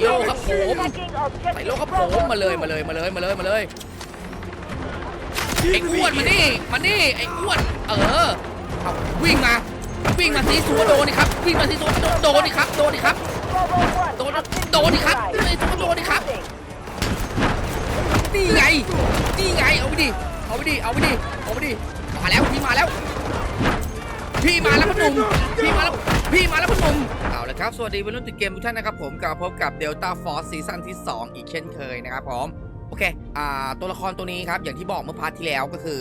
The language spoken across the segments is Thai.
โลครับผมใส่โลครับผมมาเลยมาเลยมาเลยมาเลยมาเลยไอ้อ้วนมานี่มานี่ไอ้อ้วนเออเอาวิ่งมาวิ่งมาสีสัวโดนดิครับวิ่งมาสีสัวโดนโดนดิครับโดนดิครับโดนโดนดิครับไอ้สัวโดนดิครับนี่ไงนี่ไงเอาไปดิเอาไปดิเอาไปดิเอาไปดิมาแล้วพี่มาแล้ว พี่มาแล้วพ่อหนุ่มพี่มาแล้วพี่มาแล้วพ่อหนุ่ม ละครับ สวัสดีวัยรุ่นติดเกมทุกท่านนะครับผมกลับพบกับ Delta Force ซีซั่นที่ 2 อีกเช่นเคยนะครับผม โอเคอ่าตัวละครตัวนี้ครับ อย่างที่บอกเมื่อพาร์ทที่แล้วก็คือ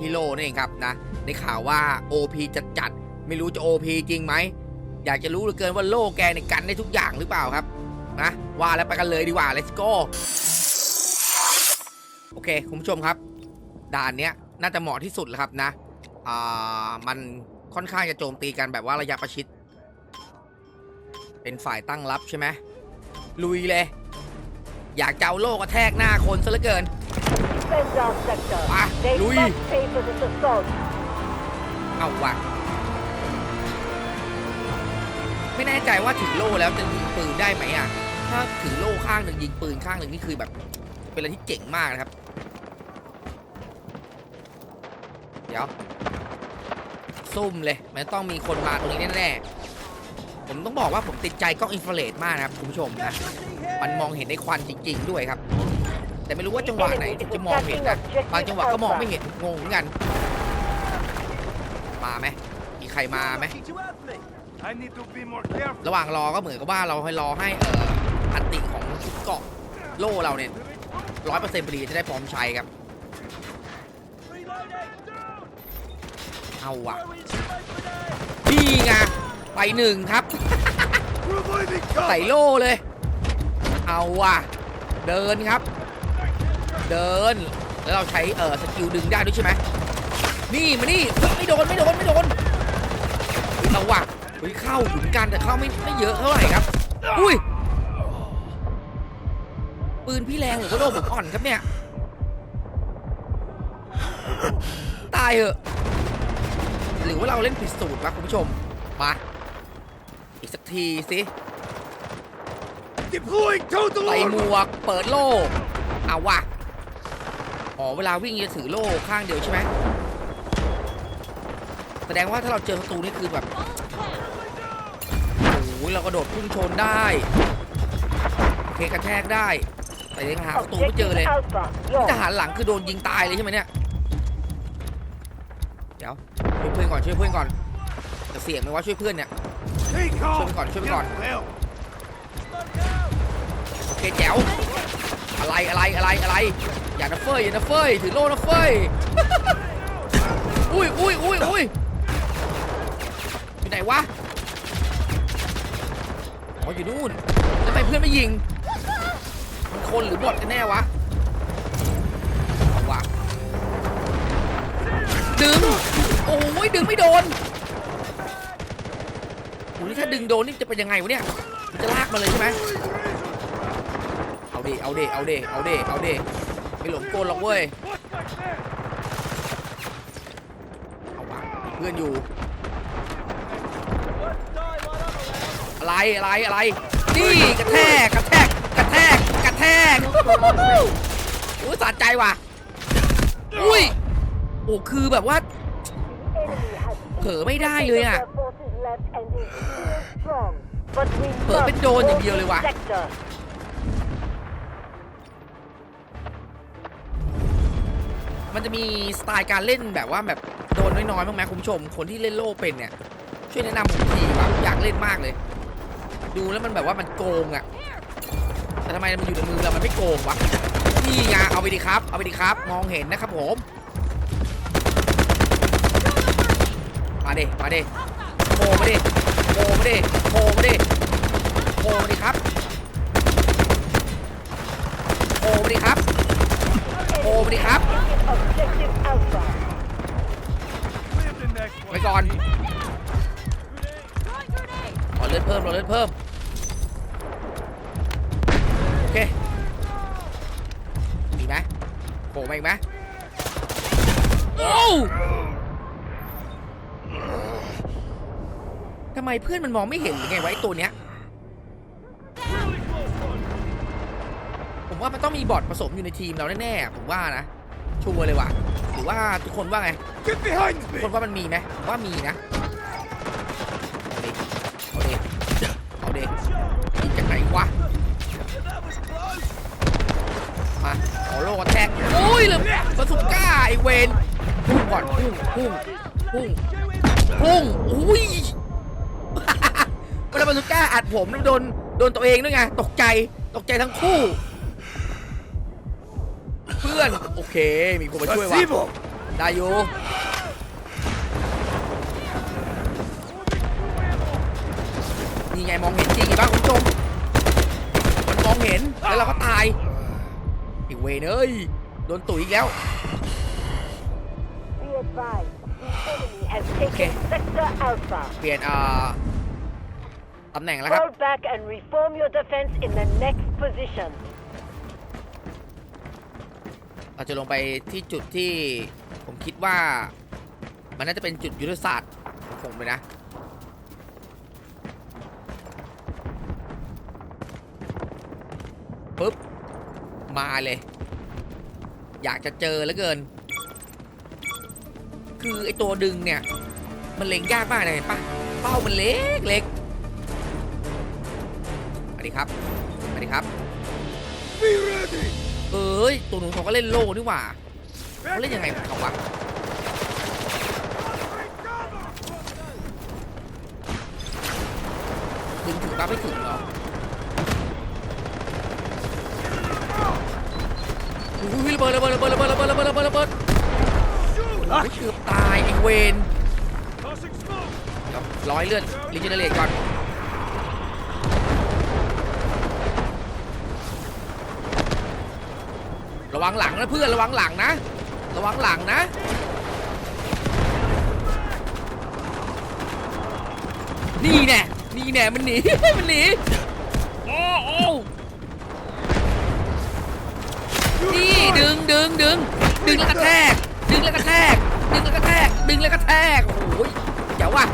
ฮีโร่นั่นเองครับนะได้ข่าวว่า OP จัดจัดไม่รู้จะ OP จริงไหม อยากจะรู้เหลือเกินว่าโล่แกในกันได้ทุกอย่างหรือเปล่าครับนะว่าแล้วไปกันเลยดีกว่า let's go โอเคคุณผู้ชมครับ ด่านเนี้ยน่าจะเหมาะที่สุดแล้วครับนะอ่ามันค่อนข้างจะโจมตีกันแบบว่าระยะประชิด เป็นฝ่ายตั้งรับใช่ไหมลุยเลย อยากจะเอาโลกกระแทกหน้าคนซะเหลือเกิน Defend our sector. Ah, they Louis. must pay for this assault. เอาว่ะไม่แน่ใจว่าถือโล่แล้วจะยิงปืนได้ไหมอะ ถ้าถือโล่ข้างหนึ่งยิงปืนข้างหนึ่งนี่คือแบบ เป็นอะไรที่เจ๋งมากนะครับ เดี๋ยวซุ่มเลย มันต้องมีคนมาตรงนี้แน่ๆ ผมต้องบอกว่าผมติดใจกล้องอินฟราเรดมากนะครับคุณผู้ชมนะ มันมองเห็นในควันจริง ๆ ด้วยครับ แต่ไม่รู้ว่าจังหวะไหนถึงจะมองเห็นนะบางจังหวะก็มองไม่เห็นงงเหมือนกัน มาไหมมีใครมาไหมระหว่างรอก็เหมือนกับว่าเราให้รอให้เอ่ออันติของชุดเกาะโล่เราเนี่ยร้อยเปอร์เซ็นต์พอดีจะได้พร้อมใช้ครับเอาว่ะพี่ไง ไปหนึ่งครับ Reviving ใส่ cover! โล่เลย เอาว่ะ เดินครับ เดิน แล้วเราใช้เอ่อสกิลดึงได้ด้วยใช่ไหมนี่มานี่เฮ้ยไม่โดนไม่โดนไม่โดนเอาว่ะเฮ้ยเข้าอยู่เหมือนกันแต่เข้าไม่ไม่เยอะเท่าไหร่ครับ อุ้ย ปืนพี่แรงหรือว่าโลผมอ่อนครับเนี่ย ตายเหอะ หรือว่าเราเล่นผิดสูตรวะคุณผู้ชม มา อีกสักทีสิ Deploying total ใส่หม armor! วกเปิดโล่เอาว่ะอ๋อเวลาวิ่งจะถือโล่ข้างเดียวใช่ไหมแสดงว่าถ้าเราเจอศัตรูนี่คือแบบโอ้ยเรากระโดดพุ่งชนได้โอเคกระแทกได้ แต่ยังหาศัตรูไม่เจอ Objective เลย Alpha. ท Yours. หารหลังคือโดนยิงตายเลยใช่ไหมเนี่ยเดี๋ยวช่วยเพื่อนก่อนช่วยเพื่อนก่อนจะเสี่ยงไหมว่าช่วยเพื่อนเนี่ย Take Shoot off! me, God, shoot me, Get God. help! โอเคแจ๋วอะไรอะไรอะไรอะไรอย่านะเฟยอย่านะเฟยถือโล่นะเฟยอุ้ยอุ้ยอุ้ยอุ้ยอยู่ไหนวะอ๋ออยู่นู่นแล้วทำไมเพื่อนไม่ยิงมันคนหรือบอทกันแน่วะเอาวะดึงโอ้ยดึงไม่โดน โอ้ยถ้าดึงโดนนี่จะเป็นยังไงวะเนี่ยมันจะลากมาเลยใช่ไหมเอาดิเอาดิเอาดิเอาดิเอาดิไม่หลงโกลหรอกเว้ยเอาวะเพื่อนอยู่อะไรอะไรอะไรนี่กระแทกกระแทกกระแทกกระแทกอุ้ยสะใจว่ะอุ้ยโอ้คือแบบว่าเผลอไม่ได้เลยอะ เผลอเป็นโดนอย่างเดียวเลยว่ะมันจะมีสไตล์การเล่นแบบว่าแบบโดนน้อยๆบ้างไหมคุณผู้ชม คนที่เล่นโล่เป็นเนี่ย ช่วยแนะนำผมทีว่ะอยากเล่นมากเลย ดูแล้วมันแบบว่ามันโกงอะแต่ทำไมมันอยู่ในมือเรา มันไม่โกงวะนี่ไงเอาไปดิครับ เอาไปดิครับ มองเห็นนะครับผม มาเดิมาเดิโผล่มาเดิโผล่มาดิโผล่มาดิ โผล่มาดิครับโผล่มาดิครับโผล่มาดิครับ Objective Alpha. ไว้ก่อนรอเลือดเพิ่มรอเลือดเพิ่ม โอเค มีไหมโผล่มาอีกไหมโอ้วทำไมเพื่อนมันมองไม่เห็นหรือไงวะไอ้ตัวเนี้ย ว่ามันต้องมีบอทผสมอยู่ในทีมเราแน่ๆผมว่านะชัวร์เลยว่ะหรือว่าทุกคนว่าไง Get behind ทุก me! คนว่ามันมีไหมผมว่ามีนะเอาดิเอาดิเอาดิยิงจากไหนวะมาขอโลกกระแทกโอ้ยเลยบาสุก้าไอเวนพุ่งก่อนพุ่งพุ่งพุ่งพุ่งอุ้ยเวลาบาสุก้าอัดผมแล้วโดนโดนตัวเองด้วยไงตกใจตกใจทั้งคู่ คมีคนมาช่วยว่ะได้อยู่นี่ไงมองเห็นจริงอีกบ้างคุณผู้ชมมันมองเห็นแล้วเราก็ตายอีเวนเอ้ยโดนตุ๋ยอีกแล้วโอเคเปลี่ยนอ่าตำแหน่งแล้วครับ เราจะลงไปที่จุดที่ผมคิดว่ามันน่าจะเป็นจุดยุทธศาสตร์ของผมเลยนะปุ๊บ มาเลย อยากจะเจอแล้วเกิน คือไอตัวดึงเนี่ย มันเล็งยากมากเลยเห็นปะเป้ามันเล็กเล็กสวัสดีครับสวัสดีครับ Be ready! เอ้ย ตัวหนูเขาก็เล่นโล่นี่หว่าเขาเล่นยังไงของเขาวะถึงถึงปะไม่ถึงเหรออุ้ยระเบิดระเบิดระเบิดระเบิดระเบิดระเบิดระเบิดระเบิดโอ้ยเกือบตายไอ้เวน Tossing smoke! เดี๋ยวร้อยเลือดรีเจเนเรตก่อน ระวังหลังนะเพื่อนระวังหลังนะ ระวังหลังนะ นี่แน่นี่แน่มันหนี มันหนีโอ้โอ้นี่ดึงดึงดึงดึงแล้วกระแทก ดึงแล้วกระแทก ดึงแล้วกระแทก ดึงแล้วกระแทกโอ้ยเดี๋ยวว่ะ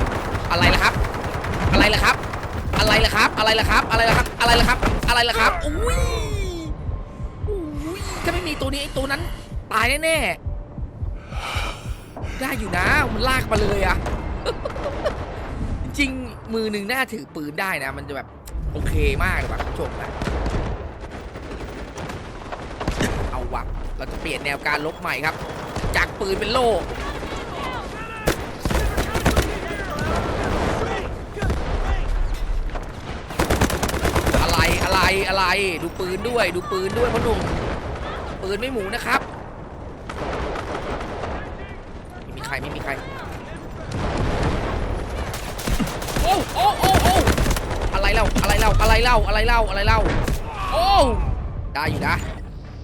อะไรล่ะครับ อะไรล่ะครับ อะไรล่ะครับ อะไรล่ะครับ อะไรล่ะครับ อะไรล่ะครับ อะไรล่ะครับอุ้ยอุ้ย อ้ตัวนี้ไอ้ตัวนั้น ตายแน่ๆได้อยู่นะมันลากมาเลยอะจริงมือหนึ่งน่าถือปืนได้นะ มันจะแบบโอเคมากเลยว่ะคุณผู้ชมนะเอาวะเราจะเปลี่ยนแนวการลบใหม่ครับ จากปืนเป็นโล่อะไรอะไรอะไรดูปืนด้วย ดูปืนด้วยพ่อหนุ่ม ปืนไม่หมูนะครับ ไม่มีใครไม่มีใคร โอ้โอ้โอ้โอ้อะไรเล่าอะไรเล่าอะไรเล่าอะไรเล่าอะไรเล่าโอ้ได้อยู่นะ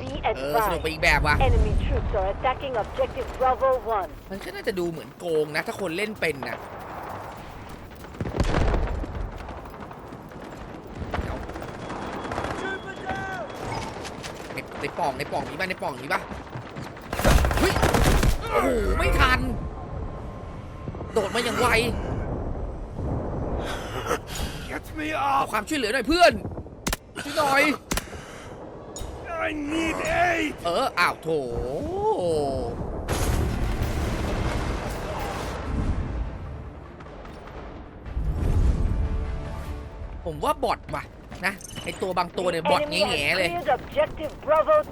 Be เออสนุกไป advised, อีกแบบว่ะ enemy troops are attacking objective Bravo 1. มันก็น่าจะดูเหมือนโกงนะ ถ้าคนเล่นเป็นนะเดี๋ยว ในในป่องในป่องมีป่ะในป่องมีป่ะเฮ้ยโอ้โหไม่ทัน โดดมาอย่างไว Get me ขอ up! ความช่วยเหลือหน่อยเพื่อนช่วยหน่อย I need aid! เออ อ้าวโถ ผมว่าบอทว่ะ นะไอตัวบางตัวเนี่ยบอท Enemy แง่ has ๆเลย cleared objective Bravo 2.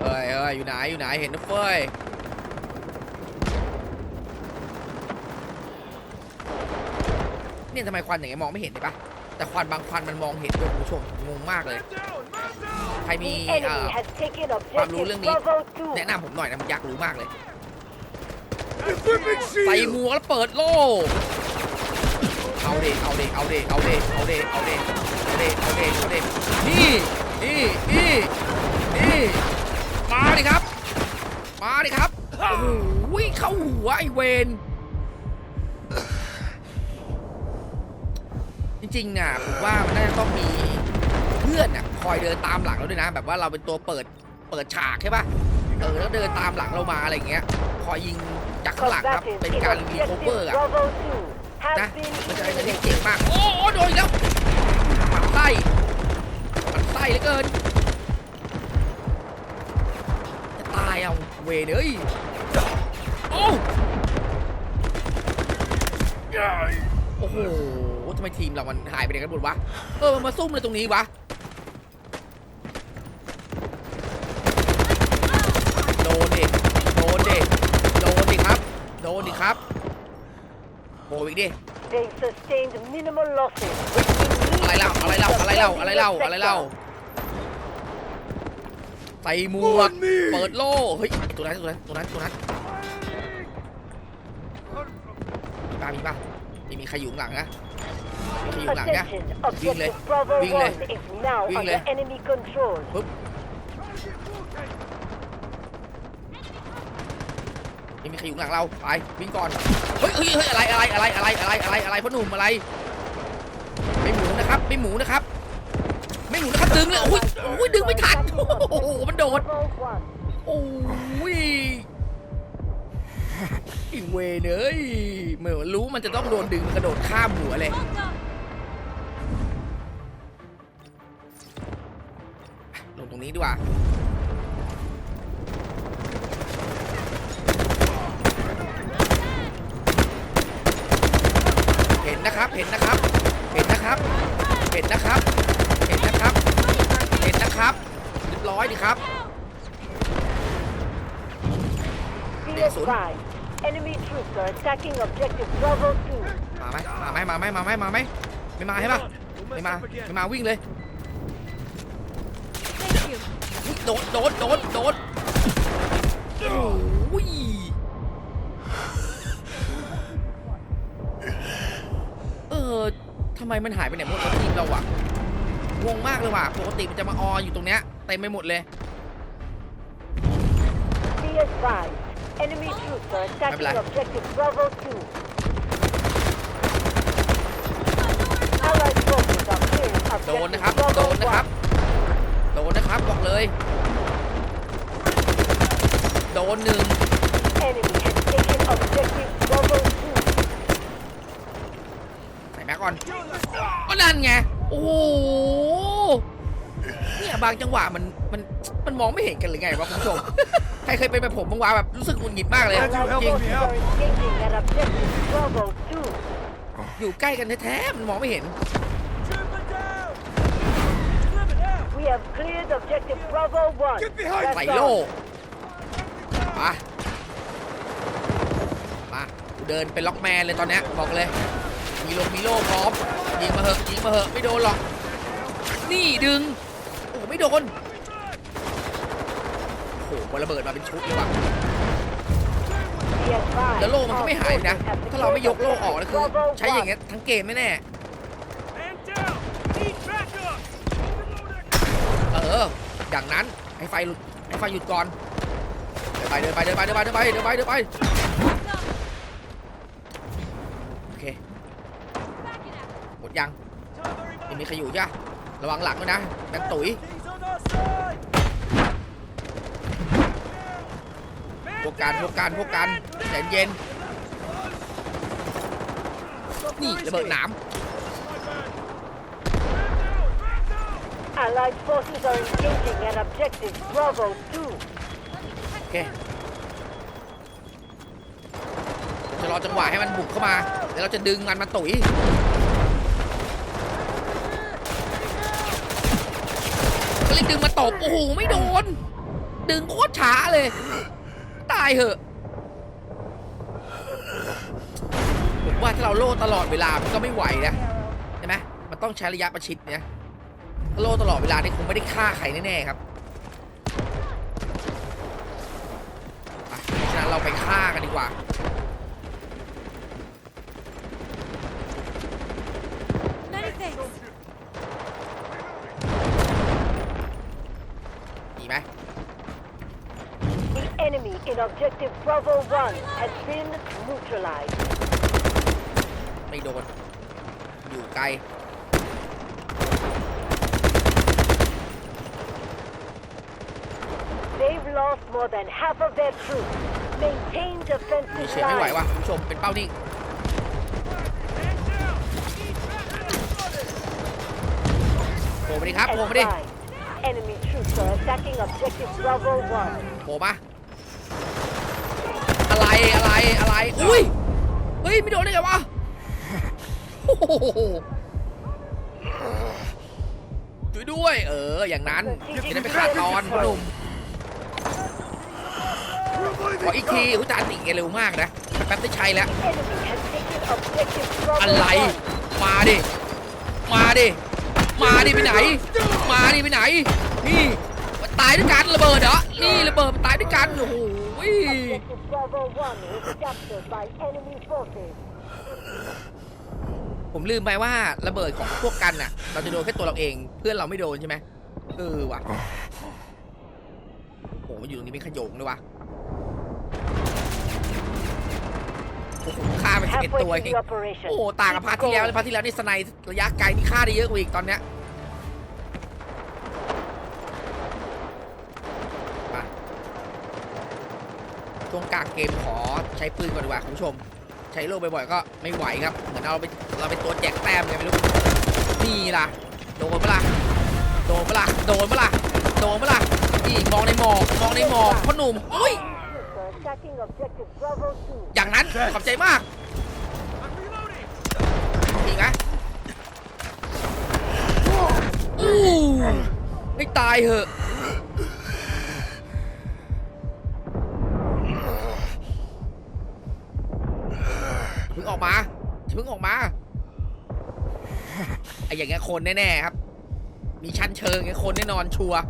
เอ้ยเอ้ยอยู่ไหนอยู่ไหนเห็นนะเฟ้ยเนี่ยทำไมควันอย่างเงี้ยมองไม่เห็นเลยปะแต่ควันบางควันมันมองเห็นด้วยคุณผู้ชมงงมากเลย Down! Man down! ใครมี The เอ่ enemy อ has taken ความรู้ objective เรื่องนี้ Bravo 2. แนะนำผมหน่อยนะผมอยากรู้มากเลย Equipment ใส่ shield! หมวกแล้วเปิดโล่ เอาเดเอาเดเอาเดเอาเดเอาเดเอาเดเอาเดเอาเดเอาเดนี่นี่นี่นี่มาดิครับ มาดิครับโอ้โหเข้าหัวไอเวนจริงๆน่ะผมว่ามันน่าจะต้องมีเพื่อนน่ะคอยเดินตามหลังเราด้วยนะ แบบว่าเราเป็นตัวเปิดเปิดฉากใช่ปะเออแล้วเดินตามหลังเรามาอะไรอย่างเงี้ยคอยยิงจากข้างหลังครับเป็นการรีโคเวอร์อะนะ been มันจะเป็นอะไรที่ eliminated. เก่งมากโอ้โหโดนอีกแล้วปักไส้ไส้เหลือเกินจะตายเอาเวรเอ้ยโอ้โอ้โหทำไมทีมเรามันหายไปไหนกันหมดวะเออมันมาซุ่มเลยตรงนี้วะโดนดิโดนดิโดนดิครับ โดนดิครับโบอีกดิ They sustained minimal losses. อะไรเล่าอะไรเล่าอะไรเล่าอะไรเล่าอะไรเล่าใส่หมวกเปิดโล่เฮ้ยตัวนั้นตัวนั้นตัวนั้นตัวนั้นมีป่ะมีป่ะมีมีใครอยู่ข้างหลังนะมีใครอยู่ข้างหลังนะ Attention, Wing leh. objective Bravo Wing 1 leh. is now Wing under leh. enemy control. ไม่มีใครอยู่หลังเราไปวิ่งก่อนเฮ้ยเฮ้ยเฮ้ยอะไรอะไรอะไรอะไรอะไรอะไรอะไรพ่อหนุ่มอะไรไม่หมูนะครับไม่หมูนะครับ ไม่หมูนะครับดึงเลยโอ้ยโอ้ยดึงไม่ทันโอ้โหมันโดดโอ้ยอีเวเอ้ยเหมือนรู้มันจะต้องโดนดึงกระโดดข้ามหัวเลยลงตรงนี้ดีกว่า เห็นนะครับเห็นนะครับ เห็นนะครับ เห็นนะครับ เห็นนะครับ เห็นนะครับเรียบร้อยดีครับ Be Yes, sir. advised, enemy troops are attacking objective Bravo 2. มาไหมมาไหมมาไหมมาไหมมาไหมไม่มาใช่ปะไม่มาไม่มาวิ่งเลยอุ๊ยโดดโดดโดดโดดโอ้ยำไมมันหายไปไหนหมดวะทีมเราอะงงมากเลยว่ะปกติมันจะมาอออยู่ตรงเนี้ยเต็มไปหมดเลย Be advised, enemy troops are attacking Bye-bye. objective Bravo 2. Allied forces are clearing โดน objective นะครับโด Bravo นนะครับ 1. โดนนะครับบอกเลย โดนหนึ่ง Enemy has taken objective Bravo 2. ใส่แม็ ก่อนก็นั่นไง โอ้โหเนี่ยบางจังหวะมันมันมันมองไม่เห็นกันหรือไงวะคุณผู้ชม ใครเคยเป็นแบบผมบางวะแบบรู้สึกหงุดหงิดมากเลยจริง are engaging at objective Bravo 2. อยู่ใกล้กันแท้ๆมันมองไม่เห็น We have cleared objective Bravo 1. Get behind That's ใส่ all. โล่มา มากูเดินเป็นล็อกแมนเลยตอนเนี้ยบอกเลย มีลงมีโล่พร้อมยิงมาเหอะยิงมาเหอะไม่โดนหรอกนี่ดึงโอ้ไม่โดนโอ้โหระเบิดมาเป็นชุดเลยว่ะแล้วโล่มันก็ไม่หายนะถ้าเราไม่ยกโล่ออกนะคือใช้อย่างเงี้ยทั้งเกมแน่ Man down! Need backup! Overloader! ๆเอออย่างนั้นให้ไฟหลุดให้ไฟหยุดก่อนเดินไปเดินไปเดินไปเดินไปเดินไปเดินไปเดินไป โอเค หมด ยังยังมีใครอยู่จ้ะระวังหลังด้วยนะกันตุ๋ย He's on our side! พวกกันพวกกันพวกกันใจเย็น นี่ระเบิดหนาม Allied forces are engaging at objective Bravo 2. โอเคจะรอจังหวะให้มันบุกเข้ามาเดี๋ยวเราจะดึงมันมาตุ๋ย เลยดึงมาตบ โอ้โห ไม่โดน ดึงโคตรช้าเลย ตายเหอะผมว่าถ้าเราโล่ตลอดเวลา มันก็ไม่ไหวนะ ใช่ไหมมันต้องใช้ระยะประชิดเนี่ยถ้าโล่ตลอดเวลานี่คงไม่ได้ฆ่าใครแน่ๆครับฉะนั้นเราไปฆ่ากันดีกว่า ดีไหม The enemy in objective Bravo 1 has been neutralized. ไม่โดน อยู่ไกล They've lost more than half of their troops. Maintain มี defensive เฉยไม่ไหว lines. ว่ะคุณผู้ชมเป็นเป้านิ่ง Man down! Need backup! โผล่มาดิครับโผล่มาดิ Advised, Enemy troops are attacking objective Bravo 1. โผล่มา อะไรอะไรอะไรอุ้ยเฮ้ยไม่โดนได้ไงวะโอ้โหช่วยด้วย เออ อย่างนั้นจะได้ไปฆ่าตอนพ่อหนุ่มขออีกทีอุยจารติเร็วมากนะแป๊บได้ใช้แล้ว อะไร มาดิ มาดิ มาดิไปไหน มาดิไปไหน นี่มันตายด้วยกันระเบิดเหรอ นี่ระเบิดมันตายด้วยกัน โอ้โห Objective Bravo 1 was captured by enemy forces. ผมลืมไปว่าระเบิดของพวกกันน่ะ เราจะโดนแค่ตัวเราเอง เพื่อนเราไม่โดนใช่ไหมเออว่ะโอ้มันอยู่ตรงนี้เป็นขโยงด้วยว่ะโอ้โหฆ่าไปสิบเอ็ด Halfway ตัว to เอง the operation. โอ้ต่างกับพาร์ทที่แล้วเลยพาร์ทที่แล้วนี่สไนด์ระยะไกลนี่ฆ่าได้เยอะกว่าอีกตอนเนี้ย ช่วงกลางเกมขอใช้ปืนก่อนดีกว่าคุณผู้ชม ใช้โล่บ่อยๆก็ไม่ไหวครับ เหมือนเราไปเราเป็นตัวแจกแต้มไงไม่รู้นี่ล่ะโดนปะล่ะโดนปะล่ะโดนปะล่ะโดนปะล่ะนี่มองในหมอกมองในหมอกพ่อหนุ่มอุ้ย Troops are attacking objective Bravo 2. อย่างนั้นขอบใจมาก I'm reloading. อีกไหมอู้ไม่ตายเหอะ อ้อย่างเงี้ยคนแน่ๆครับ มีชั้นเชิงไอ้คนแน่นอนชัวร์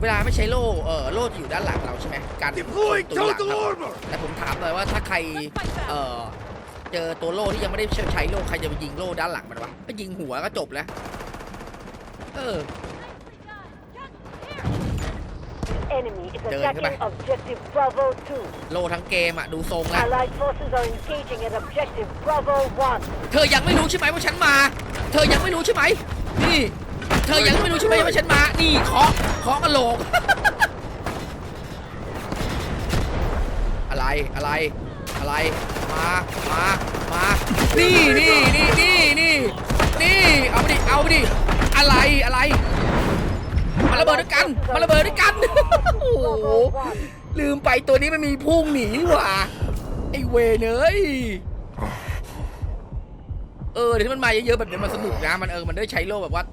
เวลาไม่ใช้โล่ เออโล่จะอยู่ด้านหลังเราใช่ไหมการ Deploying ตัวหลัง total เรา armor. แต่ผมถามเลยว่าถ้าใคร เออเจอตัวโล่ที่ยังไม่ได้ใช้โล่ใครจะไปยิงโล่ด้านหลังมันวะก็ยิงหัวก็จบแล้ว เออ Enemy is Trời, các attacking objective Bravo 2. โล่ทั้งเกมอะดูทรงแล้ว Allied forces are engaging at objective Bravo 1. เธอยังไม่รู้ใช่ไหมว่าฉันมา เธอยังไม่รู้ใช่ไหม นี่ เธอยังไม่รู้ใช่ไหมว่าฉันมา นี่เคาะเคาะกระโหลก อะไร อะไร อะไร มา มา มา นี่นี่นี่นี่นี่นี่ เอาไปดิ เอาไปดิ อะไร อะไรมา ระเบิดด้วยกันมาระเบิดด้วยกัน โอ้โห ลืมไปตัวนี้มันมีพุ่งหนีว่าไอเวเอ้ยเออเดี๋ยวที่มันมาเยอะๆแบบเนี้ยมันสนุกนะ มันเออ มันได้ใช้โล่แบบว่า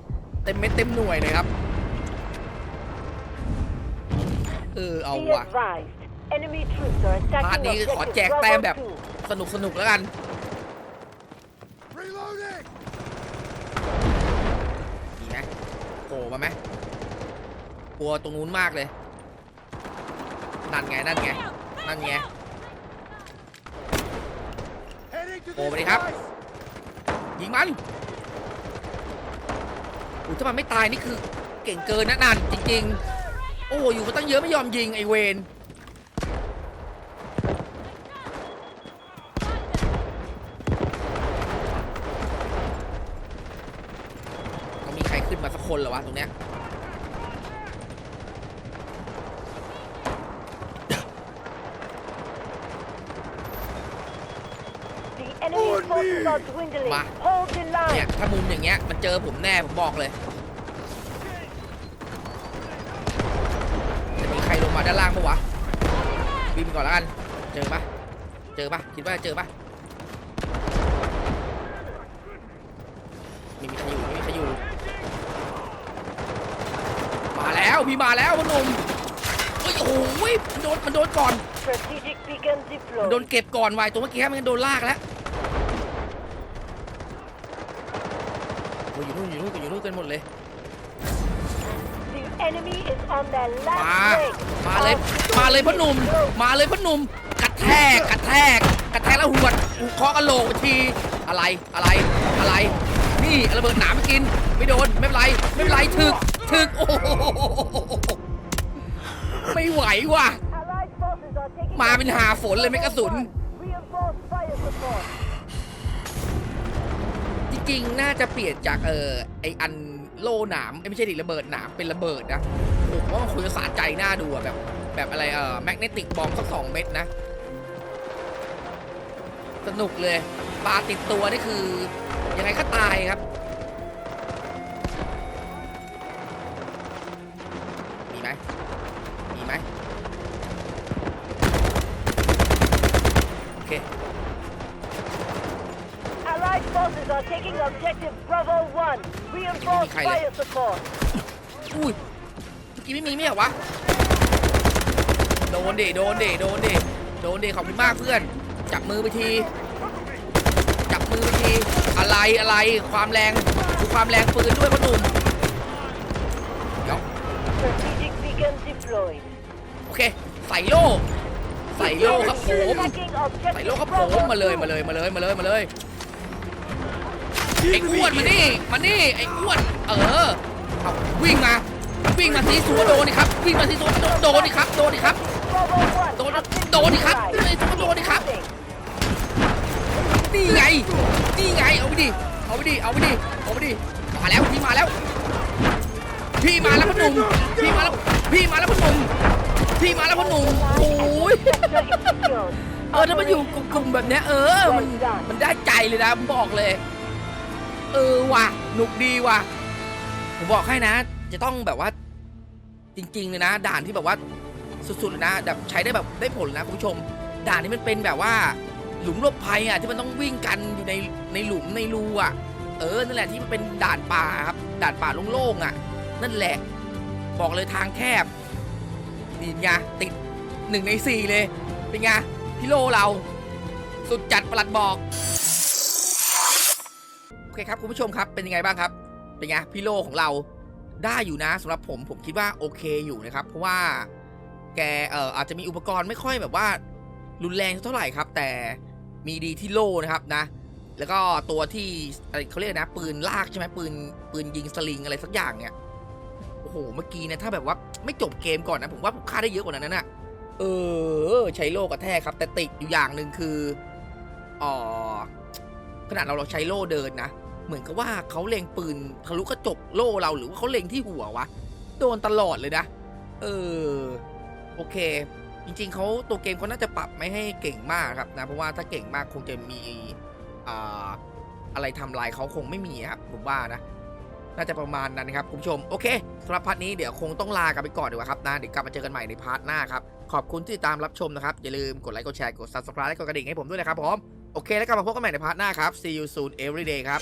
เต็มเม็ดเต็มหน่วยเลยครับ เออ เอาว่ะ advised. Enemy troops are พาร์ทนี้ขอแจกแต้มแบบสนุกสนุกๆแล้วกันดีไหมโผล่มาไหม กลัวตรงนู้นมากเลย นั่นไง นั่นไง นั่นไง Heading to Ồ, this vậy đi hấp. device. ยิงมันอุ้ยถ้ามันไม่ตายนี่คือเก่งเกินนะนั่นจริงๆ โอ้อยู่มาตั้งเยอะไม่ยอมยิงไอเวนต้องมีใครขึ้นมาสักคนเหรอวะตรงเนี้ย 2. The enemy forces are dwindling. Ma. Hold the เนี่ยถ้ามุมอย่างเงี้ยมันเจอผมแน่ผมบอกเลยจะมีใครลงมาด้านล่างปะวะบินก่อนล้วกันเจอปะเจอปะคิดว่าเจอปะไม่มีใครอยู่ไม่มีใครอยู่มาแล้วพี่มาแล้วพนุ่มเฮ้ยโอ้โหมันโดนมันโดนก่อนมันโดนเก็บก่อนไวตัวเมื่อกี้มันโดนลากแล้ว โอ้ยอยู่นู่นอยู่นู่นอยู่นู่นกันหมดเลย The enemy is on their last มา leg. มาเลย มาเลยพ่อหนุ่ม มาเลยพ่อหนุ่ม กระแทก กระแทก กระแทกแล้วหวดเคาะกระโหลกไปที อะไร อะไร อะไร นี่ระเบิดหนามกิน ไม่โดน ไม่เป็นไร ไม่เป็นไร ถึก ถึก โอ้โหไม่ไหวว่ะ Allied forces are taking มาเป็นหาฝนเลยไม่กระสุน Reinforced fire support. จริงๆน่าจะเปลี่ยนจากเออไออันโล่หนามเอ้ยไม่ใช่ดิระเบิดหนามเป็นระเบิดนะผมว่ามันคุยจะสะใจหน้าดูอะแบบ แบบอะไรเออแมกเนติกบอมสักสองเม็ดนะ สนุกเลยปลาติดตัวนี่คือยังไงก็ตายครับ taking objective Bravo 1. Reinforce Kylie. fire support. อุ้ยเมื่อกี้ไม่มีไม่เหรอวะ โดนเดโดนเดโดนเดโดนเดขอบคุณมากเพื่อน จับมือไปที จับมือไปที อะไรอะไรความแรงดูความแรงปืนด้วยพ่อหนุ่มเดี๋ยว Strategic beacon deployed. โอเค ใส่โล่ใส่โล่ครับผม Attacking ใส่ objective โล่ครับผม Bravo มาเลย 2. มาเลยมาเลยมาเลยมาเลย ไอ้อ้วนมานี่มานี่ไอ้อ้วน เออเอาวิ่งมา วิ่งมาซีซัวโดนดิครับ วิ่งมาซีซัวโดนโดนดิครับ โดนดิครับ Bravo 1 Don't- has been don't hit up. neutralized. Don't- don't hit up. Defending. นี่ไง นี่ไง เอาไปดิ เอาไปดิ เอาไปดิ เอาไปดิ มาแล้วพี่มาแล้ว พี่มาแล้วพ่อหนุ่ม พี่มาแล้ว พี่มาแล้วพ่อหนุ่ม พี่มาแล้วพ่อหนุ่มโอ้ย เออถ้ามันอยู่กลุ่มๆแบบเนี้ยเออ มันมันได้ใจเลยนะผมบอกเลย เออว่ะหนุกดีว่ะ ผมบอกให้นะ จะต้องแบบว่า จริงๆเลยนะ ด่านที่แบบว่าสุดๆเลยนะแบบใช้ได้แบบได้ผลนะคุณผู้ชม ด่านนี้มันเป็นแบบว่า หลุมหลบภัยอะที่มันต้องวิ่งกันอยู่ในในหลุมในรูอะ เออนั่นแหละที่มันเป็นด่านป่าครับด่านป่าโล่งๆอะ นั่นแหละ บอกเลยทางแคบนี่ไงติดหนึ่งในสี่เลย เป็นไงพี่โลเรา สุดจัดประหลัดบอก เคครับคุณผู้ชมครับเป็นยังไงบ้างครับ เป็นไงพี่โลของเราได้อยู่นะสำหรับผมผมคิดว่าโอเคอยู่นะครับ เพราะว่าแกเอ่ออาจจะมีอุปกรณ์ไม่ค่อยแบบว่า รุนแรงเท่าไหร่ครับ แต่มีดีที่โล่นะครับนะ แล้วก็ตัวที่อะไรเขาเรียกนะปืนลากใช่ไหมปืนปืนยิงสลิงอะไรสักอย่างเนี่ยโอ้โหเมื่อกี้เนี่ยถ้าแบบว่าไม่จบเกมก่อนนะผมว่าผมฆ่าได้เยอะกว่านั้นนะเออใช้โล่กระแทกครับ แต่ติดอยู่อย่างหนึ่งคืออ๋อขนาดเราเราใช้โล่เดินนะ เหมือนกับว่าเขาเล็งปืนทะลุกระจกโล่เราหรือว่าเขาเล็งที่หัววะ โดนตลอดเลยนะ เออ โอเค จริง ๆเขาตัวเกมเขาน่าจะปรับไม่ให้เก่งมากครับนะ เพราะว่าถ้าเก่งมากคงจะมีอ่าอะไรทำลายเขาคงไม่มีครับผมว่านะ น่าจะประมาณนั้นนะครับคุณผู้ชม โอเคสำหรับพาร์ทนี้เดี๋ยวคงต้องลากันไปก่อนดีกว่าครับนะเดี๋ยวกลับมาเจอกันใหม่ในพาร์ทหน้าครับขอบคุณที่ติดตามรับชมนะครับ อย่าลืมกดไลค์กดแชร์กด subscribe และกดกระดิ่งให้ผมด้วยนะครับผมโอเค แล้วกลับมาพบกันใหม่ในพาร์ทหน้าครับ see you soon every day ครับ